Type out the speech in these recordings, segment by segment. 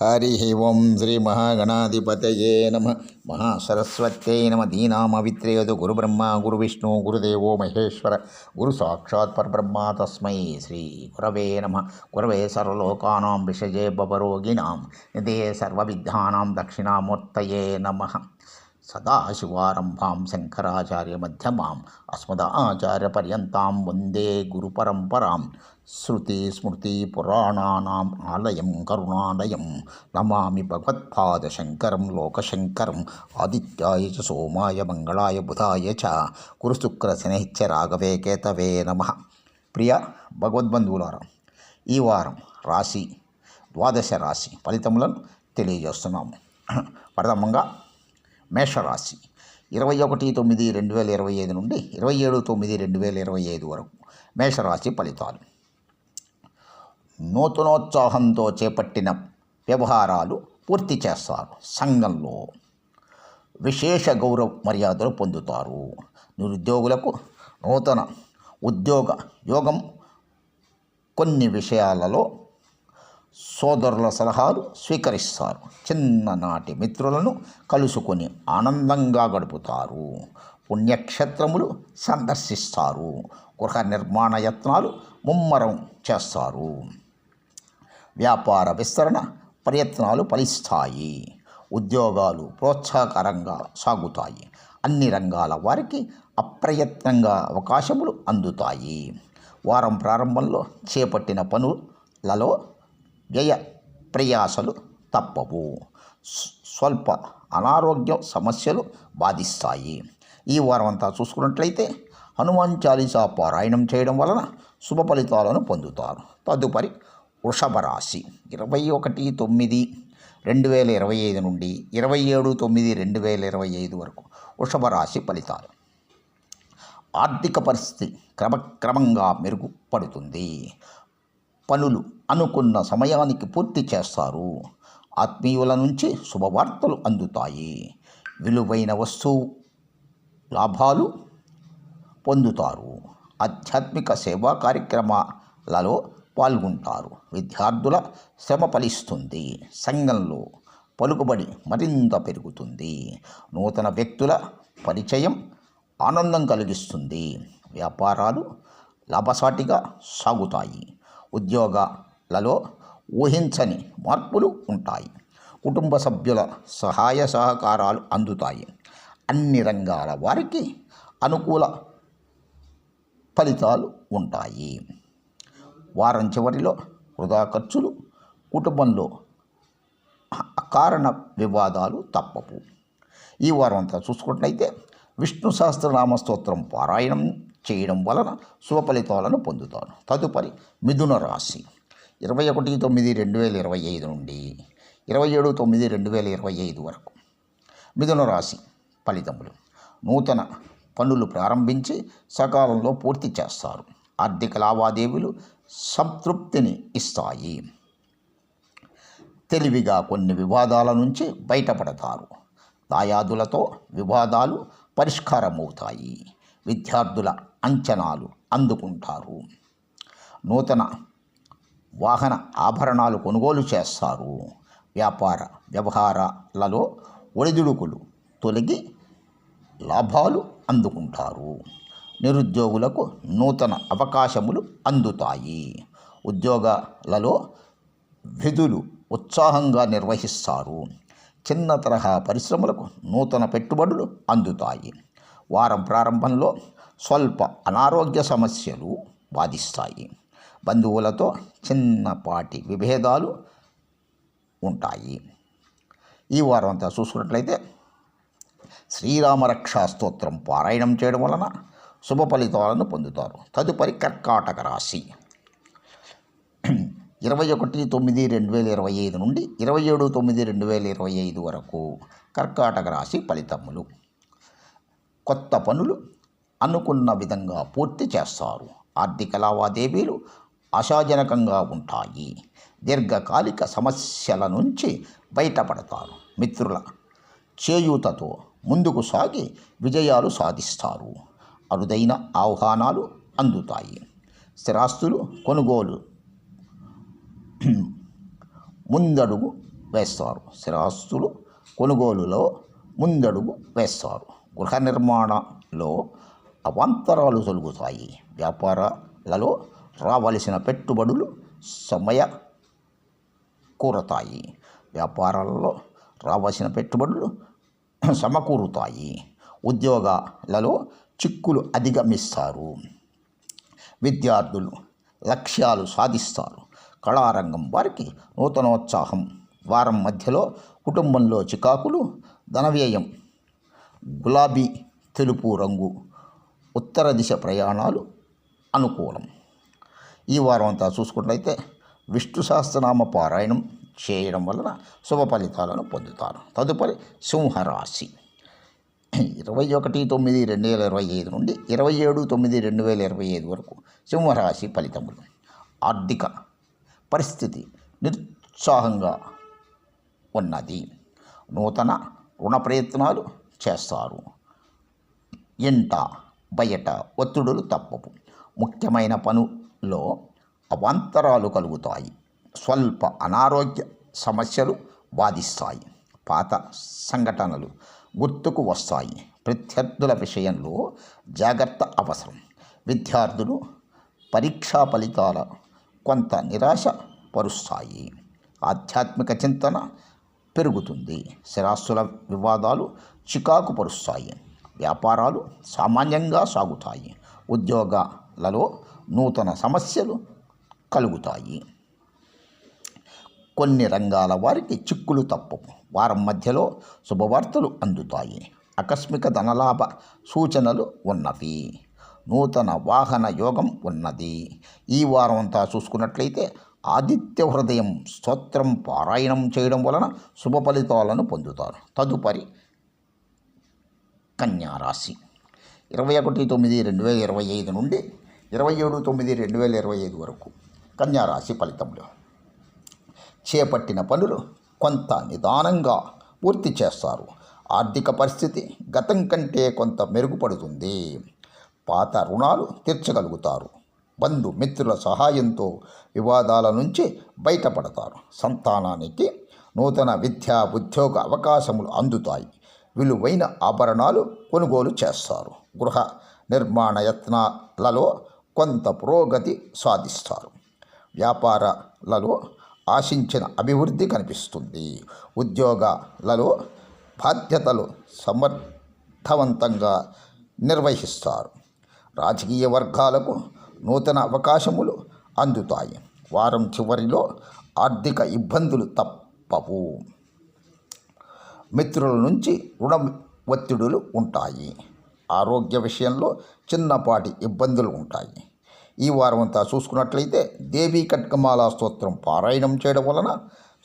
ஹரிஹ ஓம் ஸ்ரீ மகாகணாதிபதையே நம. மகாசரஸ்வத்தே நம. தீனாமவித்ரேயது குரு பிரம்மா குரு விஷ்ணு குருதேவோ மகேஸ்வர. குரு சாட்சாத் பரபிரம்மா தஸ்மை. ஸ்ரீ குரவே நம. குரவே சர்வலோகானாம் விஷஜே பவரோகிணாம் நிதே சர்வவித்தானாம் தட்சிணாமூர்த்தயே நம. சதாசிவாரம்பாம் சங்கராச்சாரிய மத்தியமாம். அஸ்மதாச்சாரிய பரியந்தாம் வந்தே குரு பரம்பராம் శృతి స్మృతి పురాణానాం ఆలయం కరుణాలయం నమామి భగవత్పాదశంకరం లోకశంకరం ఆదిత్యాయ చ సోమాయ మంగళాయ బుధాయ చ కురుశుక్రశనిశ్చ రాఘవే కేతవే నమ. ప్రియ భగవద్బంధువులారా ఈ వారం రాశి ద్వాదశ రాశి ఫలితములను తెలియజేస్తున్నాము. ప్రథమంగా మేషరాశి. ఇరవై ఒకటి తొమ్మిది రెండు వేల ఇరవై ఐదు నుండి ఇరవై ఏడు తొమ్మిది రెండు వేల ఇరవై ఐదు వరకు మేషరాశి ఫలితాలు. నూతనోత్సాహంతో చేపట్టిన వ్యవహారాలు పూర్తి చేస్తారు. సంఘంలో విశేష గౌరవ మర్యాదలు పొందుతారు. నిరుద్యోగులకు నూతన ఉద్యోగ యోగం. కొన్ని విషయాలలో సోదరుల సలహాలు స్వీకరిస్తారు. చిన్ననాటి మిత్రులను కలుసుకొని ఆనందంగా గడుపుతారు. పుణ్యక్షేత్రములు సందర్శిస్తారు. గృహ నిర్మాణ యత్నాలు ముమ్మరం చేస్తారు. వ్యాపార విస్తరణ ప్రయత్నాలు ఫలిస్తాయి. ఉద్యోగాలు ప్రోత్సాహకరంగా సాగుతాయి. అన్ని రంగాల వారికి అప్రయత్నంగా అవకాశములు అందుతాయి. వారం ప్రారంభంలో చేపట్టిన పనులలో వ్యయ ప్రయాసలు తప్పవు. స్వల్ప అనారోగ్య సమస్యలు బాధిస్తాయి. ఈ వారం అంతా చూసుకున్నట్లయితే హనుమాన్ చాలీసా పారాయణం చేయడం వలన శుభ ఫలితాలను పొందుతారు. తదుపరి వృషభ రాశి. ఇరవై ఒకటి తొమ్మిది రెండు వేల ఇరవై ఐదు నుండి ఇరవై ఏడు తొమ్మిది రెండు వేల ఇరవై ఐదు వరకు వృషభ రాశి ఫలితాలు. ఆర్థిక పరిస్థితి క్రమక్రమంగా మెరుగుపడుతుంది. పనులు అనుకున్న సమయానికి పూర్తి చేస్తారు. ఆత్మీయుల నుంచి శుభవార్తలు అందుతాయి. విలువైన వస్తువు లాభాలు పొందుతారు. ఆధ్యాత్మిక సేవా కార్యక్రమాలలో పాల్గొంటారు. విద్యార్థుల శ్రమ ఫలిస్తుంది. సంఘంలో పలుకుబడి మరింత పెరుగుతుంది. నూతన వ్యక్తుల పరిచయం ఆనందం కలిగిస్తుంది. వ్యాపారాలు లాభసాటిగా సాగుతాయి. ఉద్యోగాలలో ఊహించని మార్పులు ఉంటాయి. కుటుంబ సభ్యుల సహాయ సహకారాలు అందుతాయి. అన్ని రంగాల వారికి అనుకూల ఫలితాలు ఉంటాయి. వారం చివరిలో వృధా ఖర్చులు కుటుంబంలో అకారణ వివాదాలు తప్పవు. ఈ వారం అంతా చూసుకున్నట్లయితే విష్ణు సహస్రనామ స్తోత్రం పారాయణం చేయడం వలన శుభఫలితాలను పొందుతాను. పొందుతారు తదుపరి మిథున రాశి. ఇరవై ఒకటి తొమ్మిది రెండు వేల ఇరవై ఐదు నుండి ఇరవై ఏడు తొమ్మిది రెండు వేల ఇరవై ఐదు వరకు. మిథున రాశి ఫలితములు. నూతన పనులు ప్రారంభించి సకాలంలో పూర్తి చేస్తారు. ఆర్థిక లావాదేవీలు సంతృప్తిని ఇస్తాయి. తెలివిగా కొన్ని వివాదాల నుంచి బయటపడతారు. దాయాదులతో వివాదాలు పరిష్కారమవుతాయి. విద్యార్థుల అంచనాలు అందుకుంటారు. నూతన వాహన ఆభరణాలు కొనుగోలు చేస్తారు. వ్యాపార వ్యవహారాలలో ఒడిదుడుకులు తొలగి లాభాలు అందుకుంటారు. నిరుద్యోగులకు నూతన అవకాశములు అందుతాయి. ఉద్యోగాలలో విధులు ఉత్సాహంగా నిర్వహిస్తారు. చిన్న తరహా పరిశ్రమలకు నూతన పెట్టుబడులు అందుతాయి. వారం ప్రారంభంలో స్వల్ప అనారోగ్య సమస్యలు బాధిస్తాయి. బంధువులతో చిన్నపాటి విభేదాలు ఉంటాయి. ఈ వారం అంతా చూసుకున్నట్లయితే శ్రీరామరక్షా స్తోత్రం పారాయణం చేయడం వలన శుభ ఫలితాలను పొందుతారు. తదుపరి కర్కాటక రాశి. ఇరవై ఒకటి తొమ్మిది రెండు వేల ఇరవై ఐదు నుండి ఇరవై ఏడు తొమ్మిది రెండు వేల ఇరవై ఐదు వరకు కర్కాటక రాశి ఫలితములు. కొత్త పనులు అనుకున్న విధంగా పూర్తి చేస్తారు. ఆర్థిక లావాదేవీలు ఆశాజనకంగా ఉంటాయి. దీర్ఘకాలిక సమస్యల నుంచి బయటపడతారు. మిత్రుల చేయూతతో ముందుకు సాగి విజయాలు సాధిస్తారు. అరుదైన ఆహ్వానాలు అందుతాయి. స్థిరాస్తులు కొనుగోలు ముందడుగు వేస్తారు. స్థిరాస్తులు కొనుగోలులో ముందడుగు వేస్తారు. గృహ నిర్మాణంలో అవాంతరాలు తొలుగుతాయి. వ్యాపారాలలో రావలసిన పెట్టుబడులు సమయ కూరతాయి. వ్యాపారాలలో రావాల్సిన పెట్టుబడులు సమకూరుతాయి. ఉద్యోగాలలో చిక్కులు అధిగమిస్తారు. విద్యార్థులు లక్ష్యాలు సాధిస్తారు. కళారంగం వారికి నూతనోత్సాహం. వారం మధ్యలో కుటుంబంలో చికాకులు ధనవ్యయం గులాబీ తెలుపు రంగు ఉత్తర దిశ ప్రయాణాలు అనుకూలం. ఈ వారం అంతా చూసుకున్నట్లయితే విష్ణు సహస్రనామ పారాయణం చేయడం వలన శుభ ఫలితాలను పొందుతారు. తదుపరి సింహరాశి. ఇరవై ఒకటి తొమ్మిది రెండు వేల ఇరవై ఐదు నుండి ఇరవై ఏడు తొమ్మిది రెండు వేల ఇరవై ఐదు వరకు సింహరాశి ఫలితములు. ఆర్థిక పరిస్థితి నిరుత్సాహంగా ఉన్నది. నూతన రుణ ప్రయత్నాలు చేస్తారు. ఇంట బయట ఒత్తిడులు తప్పవు. ముఖ్యమైన పనుల్లో అవాంతరాలు కలుగుతాయి. స్వల్ప అనారోగ్య సమస్యలు బాధిస్తాయి. పాత సంఘటనలు గుర్తుకు వస్తాయి. ప్రత్యర్థుల విషయంలో జాగ్రత్త అవసరం. విద్యార్థులు పరీక్షా ఫలితాల కొంత నిరాశ పరుస్తాయి. ఆధ్యాత్మిక చింతన పెరుగుతుంది. స్థిరాస్తుల వివాదాలు చికాకు పరుస్తాయి. వ్యాపారాలు సామాన్యంగా సాగుతాయి. ఉద్యోగాలలో నూతన సమస్యలు కలుగుతాయి. కొన్ని రంగాల వారికి చిక్కులు తప్పవు వారం మధ్యలో శుభవార్తలు అందుతాయి. ఆకస్మిక ధనలాభ సూచనలు ఉన్నవి. నూతన వాహన యోగం ఉన్నది. ఈ వారం అంతా చూసుకున్నట్లయితే ఆదిత్య హృదయం స్తోత్రం పారాయణం చేయడం వలన శుభ ఫలితాలను పొందుతారు. తదుపరి కన్యారాశి. ఇరవై ఒకటి తొమ్మిది రెండు వేల ఇరవై ఐదు నుండి ఇరవై ఏడు తొమ్మిది రెండు వేల ఇరవై ఐదు వరకు కన్యారాశి ఫలితంలో చేపట్టిన పనులు కొంత నిదానంగా పూర్తి చేస్తారు. ఆర్థిక పరిస్థితి గతం కంటే కొంత మెరుగుపడుతుంది. పాత రుణాలు తీర్చగలుగుతారు. బంధు మిత్రుల సహాయంతో వివాదాల నుంచి బయటపడతారు. సంతానానికి నూతన విద్యా ఉద్యోగ అవకాశములు అందుతాయి. విలువైన ఆభరణాలు కొనుగోలు చేస్తారు. గృహ నిర్మాణ యత్నాలలో కొంత పురోగతి సాధిస్తారు. వ్యాపారాలలో ఆశించిన అభివృద్ధి కనిపిస్తుంది. ఉద్యోగాలలో బాధ్యతలు సమర్థవంతంగా నిర్వహిస్తారు. రాజకీయ వర్గాలకు నూతన అవకాశములు అందుతాయి. వారం చివరిలో ఆర్థిక ఇబ్బందులు తప్పవు. మిత్రుల నుంచి రుణ ఒత్తిడులు ఉంటాయి. ఆరోగ్య విషయంలో చిన్నపాటి ఇబ్బందులు ఉంటాయి. ఈ వారం అంతా చూసుకున్నట్లయితే దేవీ కట్కమాల స్తోత్రం పారాయణం చేయడం వలన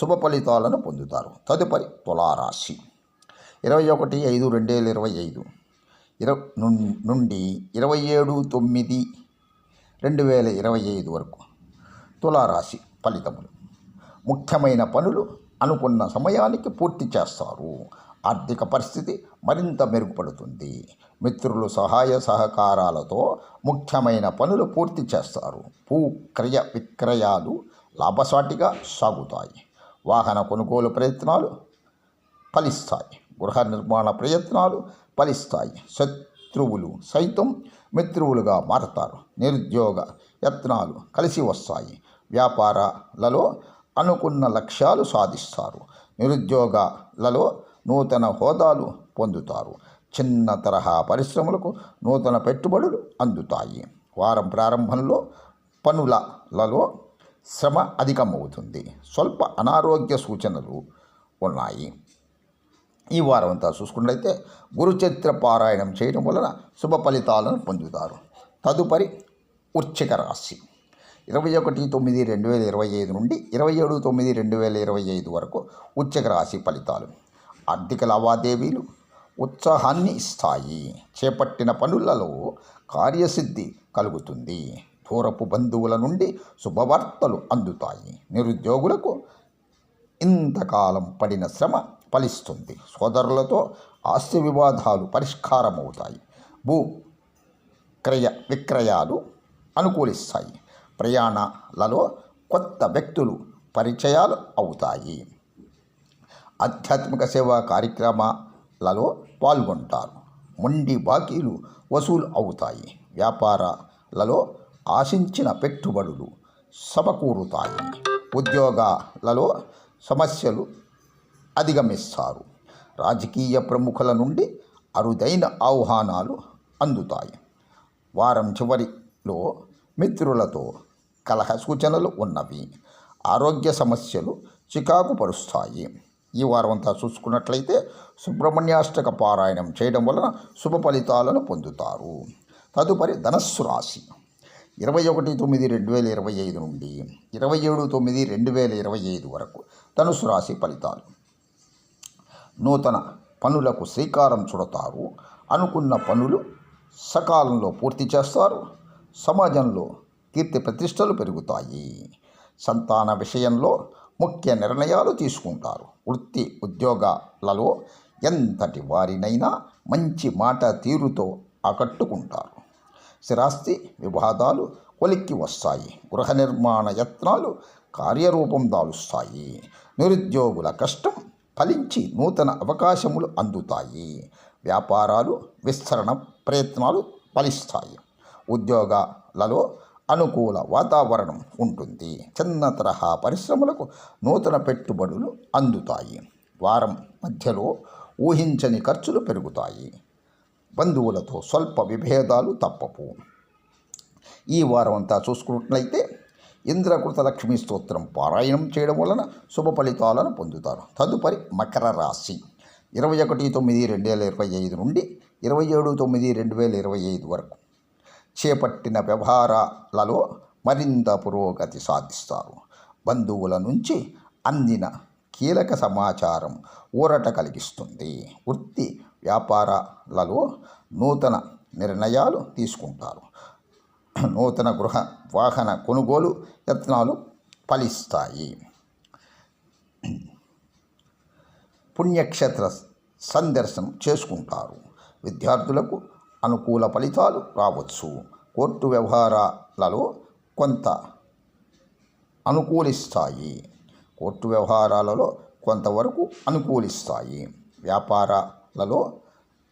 శుభ ఫలితాలను పొందుతారు. తదుపరి తులారాశి. ఇరవై ఒకటి ఐదు రెండు వేల ఇరవై ఐదు. ఇరవై నుండి ఇరవై ఏడు తొమ్మిది రెండు వేల ఇరవై ఐదు వరకు తులారాశి ఫలితములు. ముఖ్యమైన పనులు అనుకున్న సమయానికి పూర్తి చేస్తారు. ఆర్థిక పరిస్థితి మరింత మెరుగుపడుతుంది. మిత్రులు సహాయ సహకారాలతో ముఖ్యమైన పనులు పూర్తి చేస్తారు. భూ క్రయ విక్రయాలు లాభసాటిగా సాగుతాయి. వాహన కొనుగోలు ప్రయత్నాలు ఫలిస్తాయి. గృహ నిర్మాణ ప్రయత్నాలు ఫలిస్తాయి. శత్రువులు సైతం మిత్రువులుగా మారతారు. నిరుద్యోగ యత్నాలు కలిసి వస్తాయి. వ్యాపారాలలో అనుకున్న లక్ష్యాలు సాధిస్తారు. నిరుద్యోగాలలో నూతన హోదాలు పొందుతారు. చిన్న తరహా పరిశ్రమలకు నూతన పెట్టుబడులు అందుతాయి. వారం ప్రారంభంలో పనులలో శ్రమ అధికమవుతుంది. స్వల్ప అనారోగ్య సూచనలు ఉన్నాయి. ఈ వారం అంతా చూసుకున్నట్లయితే గురుచరిత్ర పారాయణం చేయడం వలన శుభ ఫలితాలను పొందుతారు. తదుపరి ఉచ్చిక రాశి. ఇరవై ఒకటి తొమ్మిది రెండు వేల ఇరవై ఐదు నుండి ఇరవై ఏడు తొమ్మిది రెండు వేల ఇరవై ఐదు వరకు వృశ్చిక రాశి ఫలితాలు. ఆర్థిక లావాదేవీలు ఉత్సాహాన్ని ఇస్తాయి. చేపట్టిన పనులలో కార్యసిద్ధి కలుగుతుంది. దూరపు బంధువుల నుండి శుభవార్తలు అందుతాయి. నిరుద్యోగులకు ఇంతకాలం పడిన శ్రమ ఫలిస్తుంది. సోదరులతో ఆస్తి వివాదాలు పరిష్కారమవుతాయి. భూ క్రయ విక్రయాలు అనుకూలిస్తాయి. ప్రయాణాలలో కొత్త వ్యక్తులు పరిచయాలు అవుతాయి. ఆధ్యాత్మిక సేవా కార్యక్రమాలలో పాల్గొంటారు. మొండి బాకీలు వసూలు అవుతాయి. వ్యాపారాలలో ఆశించిన పెట్టుబడులు సమకూరుతాయి. ఉద్యోగాలలో సమస్యలు అధిగమిస్తారు. రాజకీయ ప్రముఖుల నుండి అరుదైన ఆహ్వానాలు అందుతాయి. వారం చివరిలో మిత్రులతో కలహ సూచనలు ఉన్నవి. ఆరోగ్య సమస్యలు చికాకు పరుస్తాయి ఈ వారం అంతా చూసుకున్నట్లయితే సుబ్రహ్మణ్యాష్టక పారాయణం చేయడం వలన శుభ ఫలితాలను పొందుతారు. తదుపరి ధనస్సు రాశి. ఇరవై ఒకటి తొమ్మిది రెండు వేల ఇరవై ఐదు నుండి ఇరవై ఏడు తొమ్మిది రెండు వేల ఇరవై ఐదు వరకు ధనుసు రాశి ఫలితాలు. నూతన పనులకు శ్రీకారం చుడతారు. అనుకున్న పనులు సకాలంలో పూర్తి చేస్తారు. సమాజంలో కీర్తి ప్రతిష్టలు పెరుగుతాయి. సంతాన విషయంలో ముఖ్య నిర్ణయాలు తీసుకుంటారు. వృత్తి ఉద్యోగాలలో ఎంతటి వారినైనా మంచి మాట తీరుతో ఆకట్టుకుంటారు. స్థిరాస్తి వివాదాలు కొలిక్కి వస్తాయి. గృహ నిర్మాణ యత్నాలు కార్యరూపం దాలుస్తాయి. నిరుద్యోగుల కష్టం ఫలించి నూతన అవకాశములు అందుతాయి. వ్యాపారాలు విస్తరణ ప్రయత్నాలు ఫలిస్తాయి. ఉద్యోగాలలో అనుకూల వాతావరణం ఉంటుంది. చిన్న తరహా పరిశ్రమలకు నూతన పెట్టుబడులు అందుతాయి. వారం మధ్యలో ఊహించని ఖర్చులు పెరుగుతాయి. బంధువులతో స్వల్ప విభేదాలు తప్పవు. ఈ వారం అంతా చూసుకున్నట్లయితే ఇంద్రకృత లక్ష్మీ స్తోత్రం పారాయణం చేయడం వలన శుభ ఫలితాలను పొందుతారు. తదుపరి మకర రాశి. ఇరవై ఒకటి తొమ్మిది రెండు వేల ఇరవై ఐదు నుండి ఇరవై ఏడు తొమ్మిది రెండు వేల ఇరవై ఐదు వరకు. చేపట్టిన వ్యవహారాలలో మరింత పురోగతి సాధిస్తారు. బంధువుల నుంచి అందిన కీలక సమాచారం ఊరట కలిగిస్తుంది. వృత్తి వ్యాపారాలలో నూతన నిర్ణయాలు తీసుకుంటారు. నూతన గృహ వాహన కొనుగోలు యత్నాలు ఫలిస్తాయి. పుణ్యక్షేత్ర సందర్శనం చేసుకుంటారు. విద్యార్థులకు అనుకూల ఫలితాలు రావచ్చు. కోర్టు వ్యవహారాలలో కొంత అనుకూలిస్తాయి. కోర్టు వ్యవహారాలలో కొంతవరకు అనుకూలిస్తాయి. వ్యాపారాలలో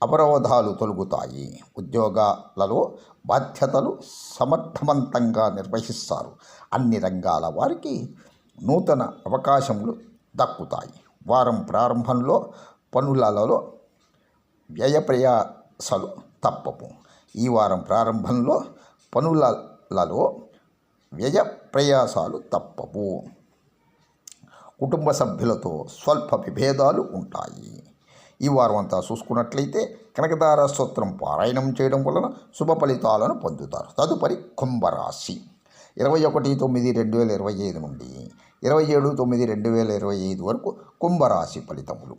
అవరోధాలు తొలగుతాయి. ఉద్యోగాలలో బాధ్యతలు సమర్థవంతంగా నిర్వహిస్తారు. అన్ని రంగాల వారికి నూతన అవకాశములు దక్కుతాయి. వారం ప్రారంభంలో పనులలో వ్యయ ప్రయాసలు తప్పవు ఈ వారం ప్రారంభంలో పనులలో వ్యయ ప్రయాసాలు తప్పవు. కుటుంబ సభ్యులతో స్వల్ప విభేదాలు ఉంటాయి. ఈ వారం అంతా చూసుకున్నట్లయితే కనకదార స్తోత్రం పారాయణం చేయడం వలన శుభ ఫలితాలను పొందుతారు. తదుపరి కుంభరాశి. ఇరవై ఒకటి తొమ్మిది రెండు వేల ఇరవై ఐదు నుండి ఇరవై ఏడు తొమ్మిది రెండు వేల ఇరవై ఐదు వరకు కుంభరాశి ఫలితములు.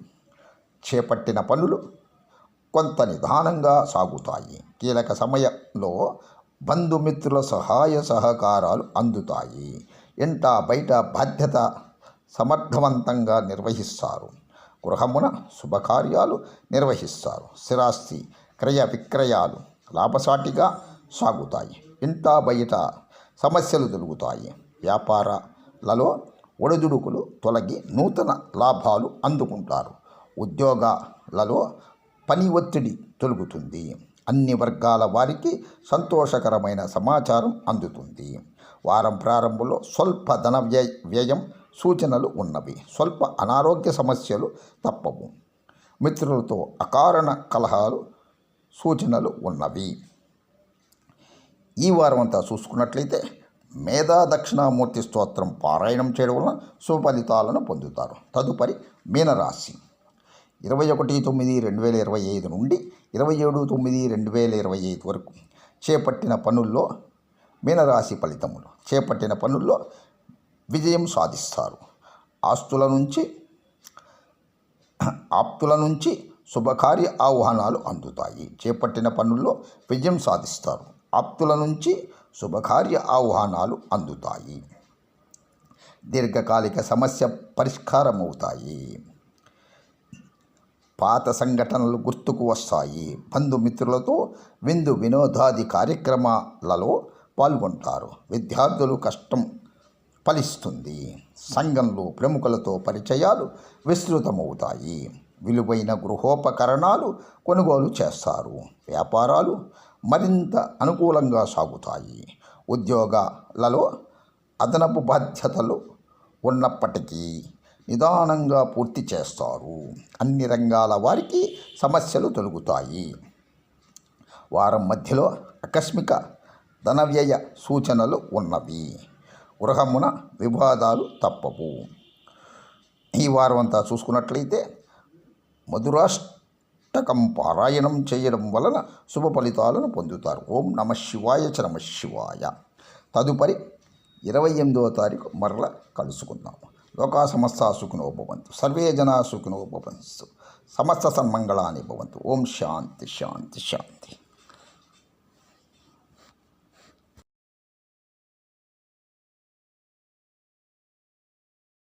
చేపట్టిన పనులు కొంత నిదానంగా సాగుతాయి. కీలక సమయంలో బంధుమిత్రుల సహాయ సహకారాలు అందుతాయి. ఇంట బయట బాధ్యత సమర్థవంతంగా నిర్వహిస్తారు. గృహమున శుభకార్యాలు నిర్వహిస్తారు. స్థిరాస్తి క్రయ విక్రయాలు లాభసాటిగా సాగుతాయి. ఇంట బయట సమస్యలు తొలుగుతాయి వ్యాపారాలలో ఒడిదుడుకులు తొలగి నూతన లాభాలు అందుకుంటారు. ఉద్యోగాలలో పని ఒత్తిడి తొలుగుతుంది. అన్ని వర్గాల వారికి సంతోషకరమైన సమాచారం అందుతుంది. వారం ప్రారంభంలో స్వల్ప ధన వ్యయ వ్యయం సూచనలు ఉన్నవి. స్వల్ప అనారోగ్య సమస్యలు తప్పవు. మిత్రులతో అకారణ కలహాలు సూచనలు ఉన్నవి. ఈ వారం అంతా చూసుకున్నట్లయితే మేధా దక్షిణామూర్తి స్తోత్రం పారాయణం చేయడం వలన సుఫలితాలను పొందుతారు. తదుపరి మీనరాశి. ఇరవై ఒకటి తొమ్మిది రెండు వేల ఇరవై ఐదు నుండి ఇరవై ఏడు తొమ్మిది రెండు వేల ఇరవై ఐదు వరకు చేపట్టిన పనుల్లో మీనరాశి ఫలితములు. చేపట్టిన పనుల్లో విజయం సాధిస్తారు. ఆస్తుల నుంచి ఆప్తుల నుంచి శుభకార్య ఆహ్వానాలు అందుతాయి. చేపట్టిన పనుల్లో విజయం సాధిస్తారు. ఆప్తుల నుంచి శుభకార్య ఆహ్వానాలు అందుతాయి. దీర్ఘకాలిక సమస్య పరిష్కారమవుతాయి. పాత సంఘటనలు గుర్తుకు వస్తాయి. బంధుమిత్రులతో విందు వినోదాది కార్యక్రమాలలో పాల్గొంటారు. విద్యార్థులు కష్టం ఫలిస్తుంది. సంఘంలో ప్రముఖులతో పరిచయాలు విస్తృతమవుతాయి. విలువైన గృహోపకరణాలు కొనుగోలు చేస్తారు. వ్యాపారాలు మరింత అనుకూలంగా సాగుతాయి. ఉద్యోగాలలో అదనపు బాధ్యతలు ఉన్నప్పటికీ నిదానంగా పూర్తి చేస్తారు. అన్ని రంగాల వారికి సమస్యలు తొలగుతాయి. వారం మధ్యలో ఆకస్మిక ధనవ్యయ సూచనలు ఉన్నవి. గృహమున వివాదాలు తప్పవు. ఈ వారం అంతా చూసుకున్నట్లయితే మధురాష్టకం పారాయణం చేయడం వలన శుభ ఫలితాలను పొందుతారు. ఓం నమ శివాయ చ నమ శివాయ. తదుపరి ఇరవై ఎనిమిదవ తారీఖు మరల కలుసుకుందాము లోకా సమస్త సుఖినో భవంతు. సర్వే జనా సుఖినో భవంతు. సమస్త సన్మంగళాన్ని భవంతు. ఓం శాంతి శాంతి శాంతి.